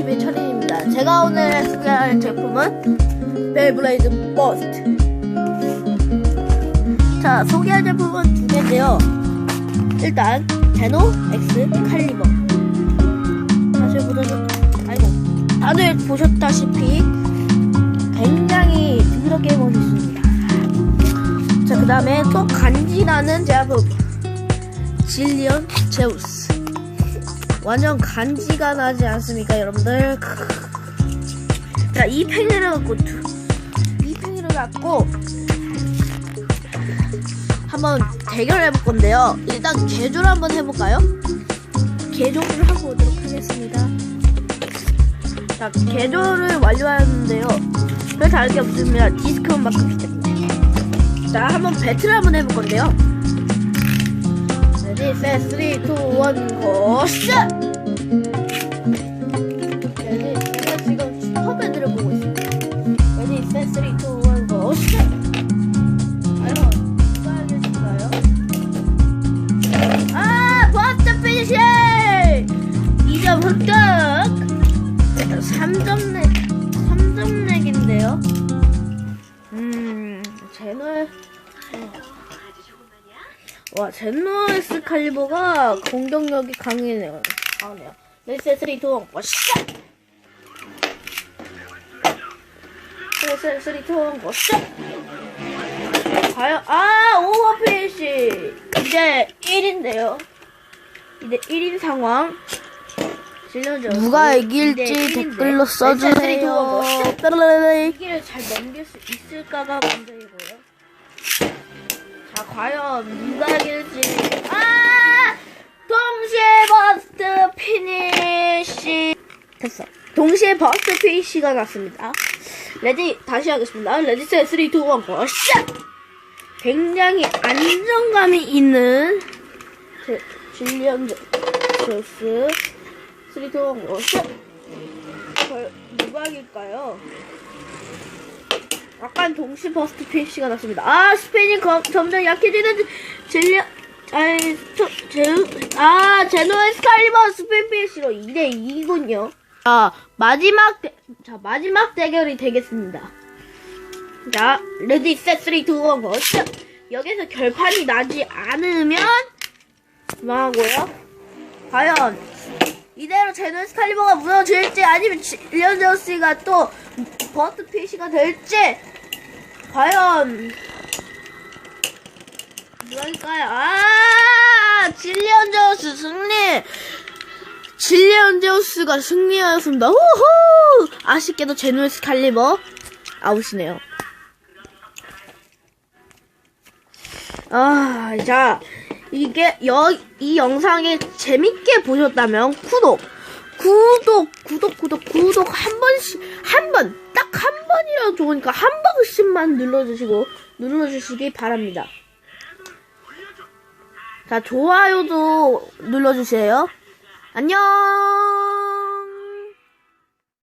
TV의 천인입니다. 제가 오늘 소개할 제품은 벨브레이드 버스트. 자, 소개할 제품은 두 개인데요. 일단 제노 X 칼리버. 사실 보다는 아이고 다들 보셨다시피 굉장히 드럽게 멋있습니다. 자, 그 다음에 또 간지나는 제품 질리언 제우스. 완전 간지가 나지 않습니까, 여러분들? 자, 이 팽이를 갖고, 두- 이 팽이를 갖고, 한번 대결해 볼 건데요. 일단 개조를 한번 해볼까요? 개조를 하고 오도록 하겠습니다. 자, 개조를 완료하는데요. 별 다를 게 없습니다. 디스크만 바꾸기 때문에. 자, 한번 배틀을 한번 해볼 건데요. 레디, 셋, 3, 2, 1, 고, 샷! 레디, 제가 지금 슈퍼밴드를 보고 있습니다. 레디, 셋, 3, 2, 1, 고, 샷! 과연, 이길까요? 아! 버스 피니시! 2점 획득! 3점 내, 3점 내기인데요. 음, 제노의, 와, 제노에스 칼리버가 공격력이 강해네요. 강해요. 레이스 3, 2, 1, 와, 샷! 레이스 3, 2, 1, 와, 샷! 과연, 아, 오버페이시! 이제 1인데요. 이제 1인 상황. 질러줘. 누가 이길지 댓글로 써주세요. 이기를 잘 넘길 수 있을까가 문제이고요. 자, 과연 누가 이길지. 아! 동시에 버스트 피니시. 됐어. 동시에 버스트 피니시가 났습니다. 레디, 다시 하겠습니다. 레디, 셋, 3, 2, 1, 고, 샷! 굉장히 안정감이 있는 제- 줄리언 조스 3, 2, 1, 고, 샷! 걸- 누가 이길까요? 약간 동시 버스트 피니시가 났습니다. 아, 스페인이 거- 점점 약해지는 젤리, 아이, 저, 제, 아, 제노의 스칼리버 스페인 피니시로 2대 2군요. 자, 마지막, 대, 자, 마지막 대결이 되겠습니다. 자, 레디, 셋, 3, 2, 1, 고, 샷! 여기서 결판이 나지 않으면, 망하고요. 과연, 이대로 제노 스칼리버가 무너질지 아니면 질리언 제우스가 또 버스트 피시가 될지 과연 누가일까요? 아 질리언 제우스 승리! 질리언 제우스가 승리하였습니다. 후후! 아쉽게도 제노 스칼리버 아웃이네요. 아, 자, 이게, 여, 이 영상이 재밌게 보셨다면, 구독, 구독, 구독, 구독, 구독 한 번씩, 한 번, 딱 한 번이라도 좋으니까 한 번씩만 눌러주시고, 눌러주시기 바랍니다. 자, 좋아요도 눌러주세요. 안녕!